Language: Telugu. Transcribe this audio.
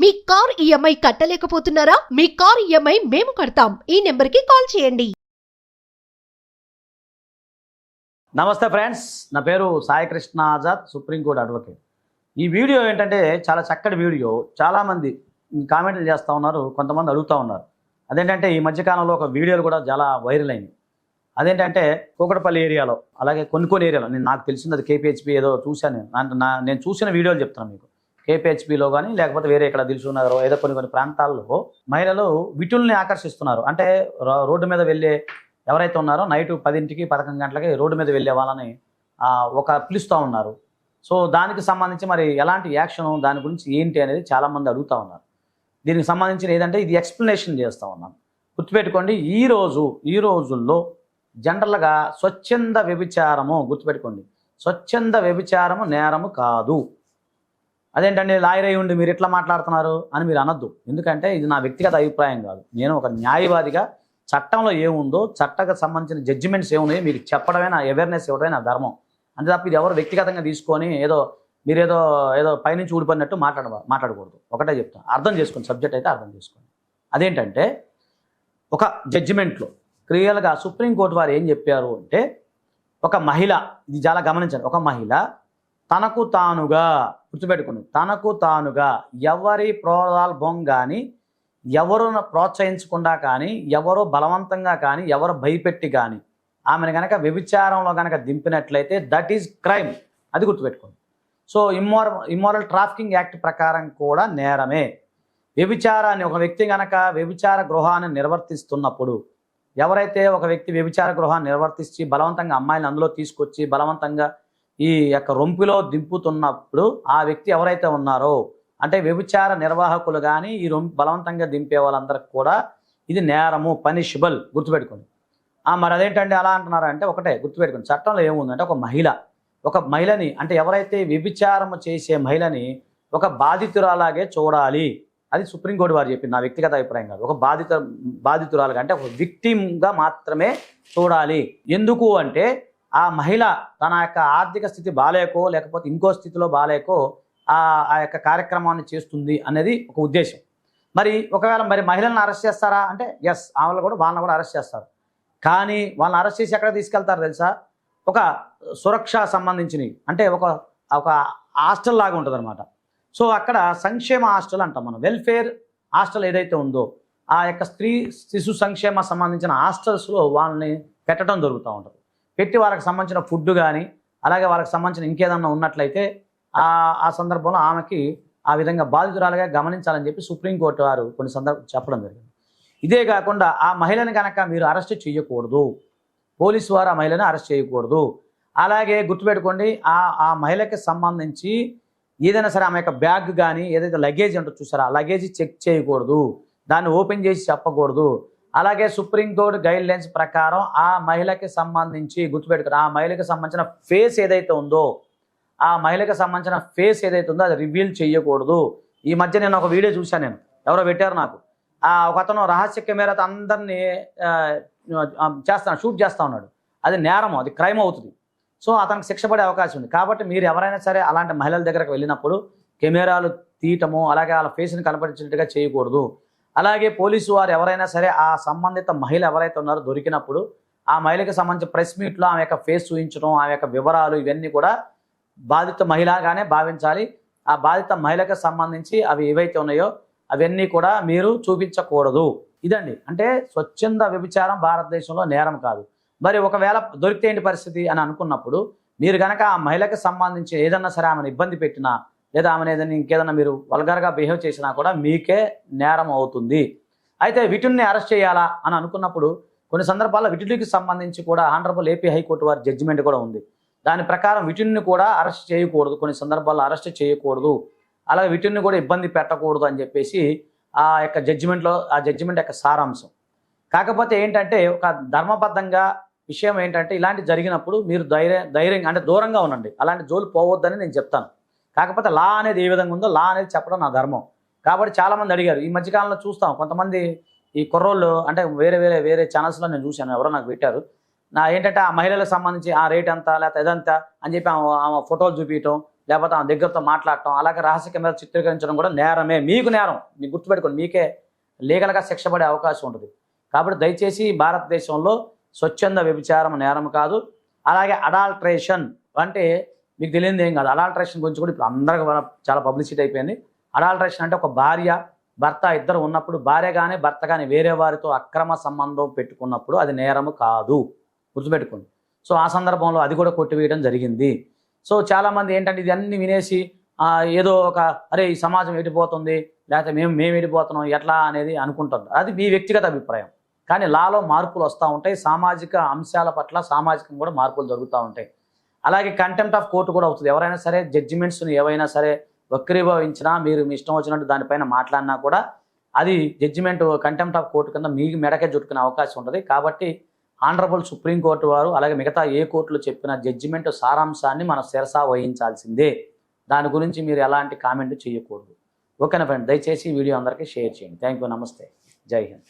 మీ కార్ ఈఎంఐ కట్టలేకపోతున్నారా? మీ కార్ ఈఎంఐ మేము కడతాం. ఈ నెంబర్కి కాల్ చేయండి. నమస్తే ఫ్రెండ్స్. నా పేరు Saikrishna Azad supreme court advocate. ఈ వీడియో ఏంటంటే చాలా చక్కటి వీడియో. చాలామంది కామెంట్లు చేస్తూ ఉన్నారు కొంతమంది అడుగుతూ ఉన్నారు. అదేంటంటే ఈ మధ్యకాలంలో ఒక వీడియోలు కూడా చాలా వైరల్ అయింది అదేంటంటే కూకటపల్లి ఏరియాలో అలాగే కొన్ని కొన్ని ఏరియాలో నేను నాకు తెలిసింది కేపీహెచ్పి ఏదో చూశాను. నేను నా నేను చూసిన వీడియోలు చెప్తున్నాను మీకు. కేపీహెచ్బిలో కానీ లేకపోతే వేరే ఇక్కడ దిల్సు ఏదో కొన్ని కొన్ని ప్రాంతాల్లో మహిళలు విటుల్ని ఆకర్షిస్తున్నారు. అంటే రోడ్డు మీద వెళ్ళే ఎవరైతే ఉన్నారో నైట్ పదింటికి పదకొండు గంటలకి రోడ్డు మీద వెళ్ళే వాళ్ళని ఒక పిలుస్తూ ఉన్నారు. సో దానికి సంబంధించి మరి ఎలాంటి యాక్షన్ దాని గురించి ఏంటి అనేది చాలామంది అడుగుతూ ఉన్నారు. దీనికి సంబంధించిన ఏదంటే ఇది ఎక్స్ప్లెనేషన్ చేస్తూ ఉన్నాను గుర్తుపెట్టుకోండి ఈ రోజు ఈ రోజుల్లో జనరల్గా స్వచ్ఛంద వ్యభిచారము గుర్తుపెట్టుకోండి. స్వచ్ఛంద వ్యభిచారము నేరము కాదు. అదేంటండి లాయర్ అయి ఉండి మీరు ఎట్లా మాట్లాడుతున్నారు అని మీరు అనొద్దు. ఎందుకంటే ఇది నా వ్యక్తిగత అభిప్రాయం కాదు. నేను ఒక న్యాయవాదిగా చట్టంలో ఏముందో చట్టకు సంబంధించిన జడ్జిమెంట్స్ ఏమున్నాయో మీకు చెప్పడమే నా అవేర్నెస్ ఇవ్వడమే నా ధర్మం. అంతే తప్ప ఇది ఎవరు వ్యక్తిగతంగా తీసుకొని ఏదో మీరు ఏదో ఏదో పైనుంచి ఊడిపోయినట్టు మాట్లాడ మాట్లాడకూడదు. ఒకటే చెప్తాను అర్థం చేసుకోండి. సబ్జెక్ట్ అయితే అర్థం చేసుకోండి. అదేంటంటే ఒక జడ్జిమెంట్లో క్రియలుగా సుప్రీంకోర్టు వారు ఏం చెప్పారు అంటే ఒక మహిళ ఇది చాలా గమనించండి. ఒక మహిళ తనకు తానుగా గుర్తుపెట్టుకుని తనకు తానుగా ఎవరి ప్రోద్బలం కానీ ఎవరు ప్రోత్సహించకుండా కానీ ఎవరు బలవంతంగా కానీ ఎవరు భయపెట్టి కానీ ఆమెను కనుక వ్యభిచారంలో కనుక దింపినట్లయితే దట్ ఈజ్ క్రైమ్ అది గుర్తుపెట్టుకోండి. So immoral immoral trafficking act ప్రకారం కూడా నేరమే. వ్యభిచారాన్ని ఒక వ్యక్తి కనుక వ్యభిచార గృహాన్ని నిర్వర్తిస్తున్నప్పుడు ఎవరైతే ఒక వ్యక్తి వ్యభిచార గృహాన్ని నిర్వర్తించి బలవంతంగా అమ్మాయిని అందులో తీసుకొచ్చి బలవంతంగా ఈ యొక్క రొంపిలో దింపుతున్నప్పుడు ఆ వ్యక్తి ఎవరైతే ఉన్నారో అంటే వ్యభిచార నిర్వాహకులు కానీ ఈ రొం బలవంతంగా దింపే వాళ్ళందరికి కూడా ఇది నేరము పనిషబుల్ గుర్తుపెట్టుకోండి. ఆ, మరి అదేంటండి అలా అంటున్నారు అంటే ఒకటే గుర్తుపెట్టుకోండి. చట్టంలో ఏముందంటే ఒక మహిళ ఒక మహిళని అంటే ఎవరైతే వ్యభిచారము చేసే మహిళని ఒక బాధితురాలాగే చూడాలి. అది సుప్రీంకోర్టు వారు చెప్పింది. నా వ్యక్తిగత అభిప్రాయం కాదు. ఒక బాధిత బాధితురాలుగా అంటే ఒక విక్టిమ్గా మాత్రమే చూడాలి. ఎందుకు అంటే ఆ మహిళ తన యొక్క ఆర్థిక స్థితి బాలేకో లేకపోతే ఇంకో స్థితిలో బాలేకో ఆ ఆ యొక్క కార్యక్రమాన్ని చేస్తుంది అనేది ఒక ఉద్దేశం. మరి ఒకవేళ మరి మహిళలను అరెస్ట్ చేస్తారా? అంటే ఎస్ ఆమెను కూడా వాళ్ళని కూడా అరెస్ట్ చేస్తారు. కానీ వాళ్ళని అరెస్ట్ చేసి ఎక్కడ తీసుకెళ్తారు తెలుసా? ఒక సురక్ష సంబంధించినవి. అంటే ఒక ఒక హాస్టల్ లాగా ఉంటుందనమాట సో అక్కడ సంక్షేమ హాస్టల్ అంటాం మనం. వెల్ఫేర్ హాస్టల్ ఏదైతే ఉందో ఆ యొక్క స్త్రీ శిశు సంక్షేమ సంబంధించిన హాస్టల్స్లో వాళ్ళని పెట్టడం జరుగుతూ ఉంటుంది. పెట్టి వాళ్ళకి సంబంధించిన ఫుడ్ కానీ అలాగే వాళ్ళకి సంబంధించిన ఇంకేదన్నా ఉన్నట్లయితే ఆ ఆ సందర్భంలో ఆమెకి ఆ విధంగా బాధితురాలుగా గమనించాలని చెప్పి సుప్రీంకోర్టు వారు కొన్ని సందర్భం చెప్పడం జరిగింది. ఇదే కాకుండా ఆ మహిళను కనుక మీరు అరెస్ట్ చేయకూడదు. పోలీసు వారు ఆ మహిళను అరెస్ట్ చేయకూడదు. అలాగే గుర్తుపెట్టుకోండి ఆ ఆ మహిళకి సంబంధించి ఏదైనా సరే ఆమె యొక్క బ్యాగ్ కానీ ఏదైతే లగేజ్ ఉంటుందో చూసారా ఆ లగేజ్ చెక్ చేయకూడదు. దాన్ని ఓపెన్ చేసి చెప్పకూడదు. అలాగే సుప్రీంకోర్టు గైడ్ లైన్స్ ప్రకారం ఆ మహిళకి సంబంధించి గుర్తుపెట్టుకుని ఆ మహిళకి సంబంధించిన ఫేస్ ఏదైతే ఉందో ఆ మహిళకి సంబంధించిన ఫేస్ ఏదైతే ఉందో అది రివీల్ చేయకూడదు. ఈ మధ్య నేను ఒక వీడియో చూశాను నేను. ఎవరో పెట్టారు నాకు. ఆ ఒక అతను రహస్య కెమెరాతో అందరినీ చేస్తాను షూట్ చేస్తా ఉన్నాడు. అది నేరం అది క్రైమ్ అవుతుంది. సో అతనికి శిక్ష పడే అవకాశం ఉంది. కాబట్టి మీరు ఎవరైనా సరే అలాంటి మహిళల దగ్గరకు వెళ్ళినప్పుడు కెమెరాలు తీయటము అలాగే వాళ్ళ ఫేస్ని కనపరిచినట్టుగా చేయకూడదు. అలాగే పోలీసు వారు ఎవరైనా సరే ఆ సంబంధిత మహిళ ఎవరైతే ఉన్నారో దొరికినప్పుడు ఆ మహిళకి సంబంధించి ప్రెస్ మీట్లో ఆమె యొక్క ఫేస్ చూపించడం ఆమె యొక్క వివరాలు ఇవన్నీ కూడా బాధిత మహిళగానే భావించాలి. ఆ బాధిత మహిళకు సంబంధించి అవి ఏవైతే ఉన్నాయో అవన్నీ కూడా మీరు చూపించకూడదు. ఇదండి. అంటే స్వచ్ఛంద వ్యభిచారం భారతదేశంలో నేరం కాదు. మరి ఒకవేళ దొరికితే ఏంటి పరిస్థితి అని అనుకున్నప్పుడు మీరు కనుక ఆ మహిళకి సంబంధించి ఏదన్నా సరే ఆమెను ఇబ్బంది పెట్టినా లేదా ఆమెను ఏదైనా ఇంకేదన్నా మీరు వల్గర్గా బిహేవ్ చేసినా కూడా మీకే నేరం అవుతుంది. అయితే వీటిని అరెస్ట్ చేయాలా అని అనుకున్నప్పుడు కొన్ని సందర్భాల్లో వీటికి సంబంధించి కూడా ఆంధ్రప్రదేశ్ ఏపీ హైకోర్టు వారి జడ్జిమెంట్ కూడా ఉంది. దాని ప్రకారం వీటిని కూడా అరెస్ట్ చేయకూడదు. కొన్ని సందర్భాల్లో అరెస్ట్ చేయకూడదు. అలాగే వీటిని కూడా ఇబ్బంది పెట్టకూడదు అని చెప్పేసి ఆ యొక్క జడ్జిమెంట్లో ఆ జడ్జిమెంట్ యొక్క సారాంశం. కాకపోతే ఏంటంటే ఒక ధర్మబద్ధంగా విషయం ఏంటంటే ఇలాంటి జరిగినప్పుడు మీరు ధైర్య ధైర్యంగా అంటే దూరంగా ఉండండి. అలాంటి జోలు పోవద్దని నేను చెప్తాను. కాకపోతే లా అనేది ఏ విధంగా ఉందో లా అనేది చెప్పడం నా ధర్మం. కాబట్టి చాలామంది అడిగారు ఈ మధ్యకాలంలో చూస్తాం. కొంతమంది ఈ కుర్రోళ్ళు అంటే వేరే వేరే వేరే ఛానల్స్లో నేను చూశాను ఎవరో నాకు పెట్టారు. నా ఏంటంటే ఆ మహిళలకు సంబంధించి ఆ రేట్ ఎంత లేకపోతే ఇదంతా అని చెప్పి ఆమె ఆమె ఫోటోలు చూపించటం లేకపోతే ఆమె దగ్గరతో మాట్లాడటం అలాగే రహస్య కెమెరా చిత్రీకరించడం కూడా నేరమే. మీకు నేరం. మీకు గుర్తుపెట్టుకోండి మీకే లీగల్గా శిక్ష పడే అవకాశం ఉంటుంది. కాబట్టి దయచేసి భారతదేశంలో స్వచ్ఛంద వ్యభిచారం నేరం కాదు. అలాగే అడాల్ట్రేషన్ అంటే మీకు తెలియదు ఏం కాదు. అడాల్ట్రేషన్ గురించి కూడా ఇప్పుడు అందరికీ చాలా పబ్లిసిటీ అయిపోయింది. అడాల్ట్రేషన్ అంటే ఒక భార్య భర్త ఇద్దరు ఉన్నప్పుడు భార్య కానీ భర్త కానీ వేరే వారితో అక్రమ సంబంధం పెట్టుకున్నప్పుడు అది నేరము కాదు. గుర్తుపెట్టుకోండి. సో ఆ సందర్భంలో అది కూడా కొట్టివేయడం జరిగింది. సో చాలామంది ఏంటంటే ఇది అన్ని వినేసి ఏదో ఒక అరే ఈ సమాజం ఎడిపోతుంది లేకపోతే మేము మేము ఎడిపోతున్నాం ఎట్లా? అనేది అనుకుంటున్నారు అది మీ వ్యక్తిగత అభిప్రాయం. కానీ లాలో మార్పులు వస్తూ ఉంటాయి. సామాజిక అంశాల పట్ల సామాజికంగా కూడా మార్పులు జరుగుతూ ఉంటాయి. అలాగే కంటెంప్ట్ ఆఫ్ కోర్టు కూడా అవుతుంది. ఎవరైనా సరే జడ్జిమెంట్స్ని ఏవైనా సరే వక్రీభవించినా మీరు మీ ఇష్టం వచ్చినట్టు దానిపైన మాట్లాడినా కూడా అది జడ్జిమెంట్ కంటెంప్ట్ ఆఫ్ కోర్టు కింద మీకు మెడకే జుట్టుకునే అవకాశం ఉంటుంది. కాబట్టి ఆనరబుల్ సుప్రీంకోర్టు వారు అలాగే మిగతా ఏ కోర్టులు చెప్పిన జడ్జిమెంట్ సారాంశాన్ని మనం శిరసా వహించాల్సిందే. దాని గురించి మీరు ఎలాంటి కామెంట్ చేయకూడదు. ఓకేనా ఫ్రెండ్ దయచేసి వీడియో అందరికీ షేర్ చేయండి. థ్యాంక్ యూ నమస్తే. జై హింద్.